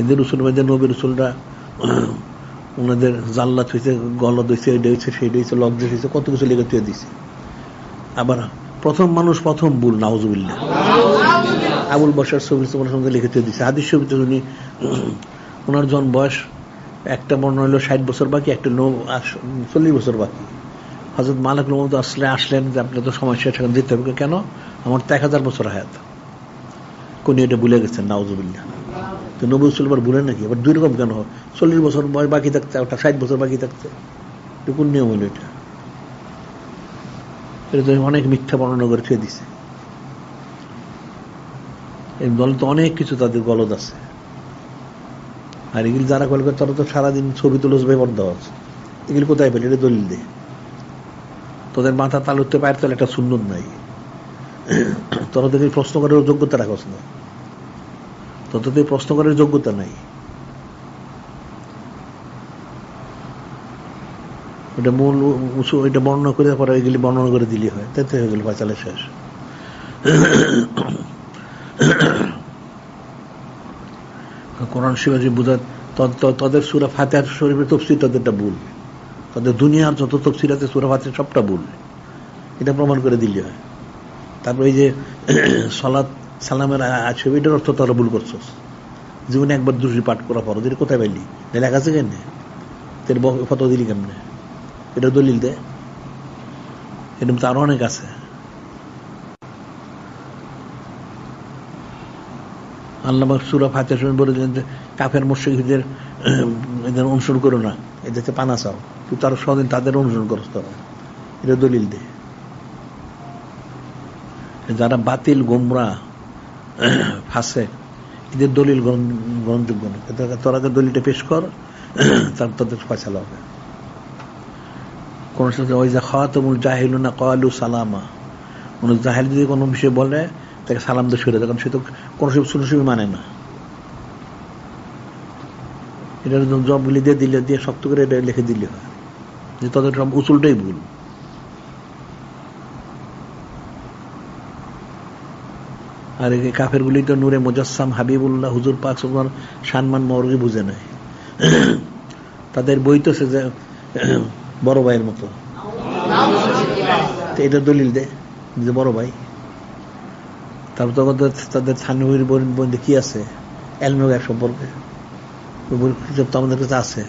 এদের রসুল ভাইদের নবী রসুলরা ওনাদের জাল্লাত হয়েছে গলদ হয়েছে এটা হয়েছে সেটা হয়েছে লজ্জা হয়েছে কত কিছু লেগে তুই দিছে। আবার প্রথম মানুষ প্রথম বুল নাউজুবিল্লা আবুল বসার ছবি তোমার সঙ্গে লিখে তুই দিছে। হাদিস ছবিতে উনি ওনার জন বয়স একটা মনে হলো ষাট বছর বাকি একটা নৌ চল্লিশ বছর বাকি। হজরত মালিক মোহাম্মদ আসলে আসলেন যে আপনি তো সময় শেষ এখন দিতে হবে। কেন? আমার তো এক হাজার বছর হায়াত কোন এটা ভুলে গেছেন নাউজুবিল্লা তো নবী সুলবার ভুলে নাকি? আবার দুই রকম কেন? হয় চল্লিশ বছর বয়স বাকি থাকতে ওটা ষাট বছর বাকি থাকতে। এটা কোন নিয়ম হলো এটা? এটা তো অনেক মিথ্যা বর্ণনা করে ছুঁয়ে দিছে। এই দল তো অনেক কিছু তাদের গলদ আছে। আর এগুলি যারা করে, তারা তো সারাদিন ছবি তুলে পেপার দেওয়া আছে। এগুলি কোথায় পেলে? এটা দলিল দে। তোদের মাথা তালুতে পায়ের তাহলে একটা সুন্দর নাই। তোরা তোকে প্রশ্ন করার যোগ্যতা রাখস না। তত প্রশ্ন করার যোগ্যতা নাই। ওটা মূল উঁচু এটা বর্ণনা করে পরে এগুলি বর্ণনা করে দিলি হয়। তাই তো হয়ে গেল পাঁচালে শেষ। কোরআন শিবাজি বুঝার তাদের সুরা ফাতে শরীফের তফসির তাদেরটা ভুল। তাদের দুনিয়ার যত তফসির আছে, সুরা ফাতে সবটা ভুল। এটা প্রমাণ করে দিলে হয়। তারপর এই যে সলাৎ সালামের আছে এটার অর্থ তারা ভুল করছ। জীবনে একবার দুটি পাঠ করা পর এটা কোথায় পাইলি? লেখা আছে কেন তোর ফটো দিলি কেমনে? এটা দলিল দে। এরকম তো অনেক আছে। আল্লাহ সুরা ফাতে শুনে বলে দিলেন যে, কাফের মুর্শিকদের এদের অনুসরণ করো না। এদেরকে পানা চাও। তুই তার সদিন তাদের অনুসরণ করস তোরা। এটা দলিল দে। যারা বাতিল, গোমরা ফাঁসে। এদের দলিল গ্রহণযোগ্য না। তোরা দলিলটা পেশ কর তার তাদের ফয়সালা হবে। কোন সাথে ওই যে খাওয়াতমুল জাহিল না কয়ালু সালামা। কোন জাহিল যদি কোনো বিষয় বলে, তাকে সালাম দিয়ে সরে কারণ সে তো কোনো সব শুনে মানে না। এটা জবগুলি দিয়ে দিলে, দিয়ে শক্ত করে এটা লিখে দিলে হয়। যে তাদের সব উচুলটাই ভুল। আর এই কাফের গুলি তো নূরে মুজাসসাম, হাবিবুল্লাহ, হুজুর পাক সুলমান সানমান মর্গে বুঝে নেয়। তাদের বই তো সে বড় ভাইয়ের মতো। এটা দলিল দে, যে বড় ভাই। তারপর তখন তাদের থানবির বন্ধু কি আছে? এলমেগ এক সম্পর্কে। তো আমাদের কাছে আছে।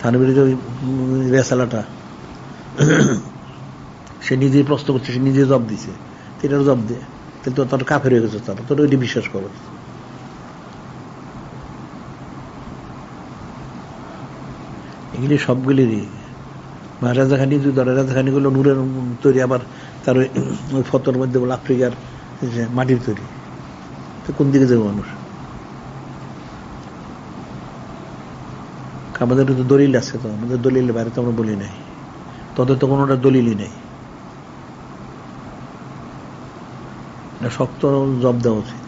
থানবির যে রেসালাটা, সে নিজেই প্রশ্ন করছে, সে নিজে জব দিছে। এটার জব দে তাহলে তো তার কাফের হয়ে গেছে তারা, তোর ওইটি বিশ্বাস করো। এগুলি সবগুলিরই। রাজাখানি, যদি ধরে রাজাখানি গুলো নূরের তৈরি, আবার তার ওই ফতর মধ্যে বলে আফ্রিকার মাটির তৈরি, তো কোন দিকে যাবে মানুষ? আমাদের তো দলিল আছে তো, আমাদের দলিলের বাইরে তো আমরা বলি নাই। তোদের তো কোনোটা দলিলই নেই। শক্ত জব দেওয়া উচিত।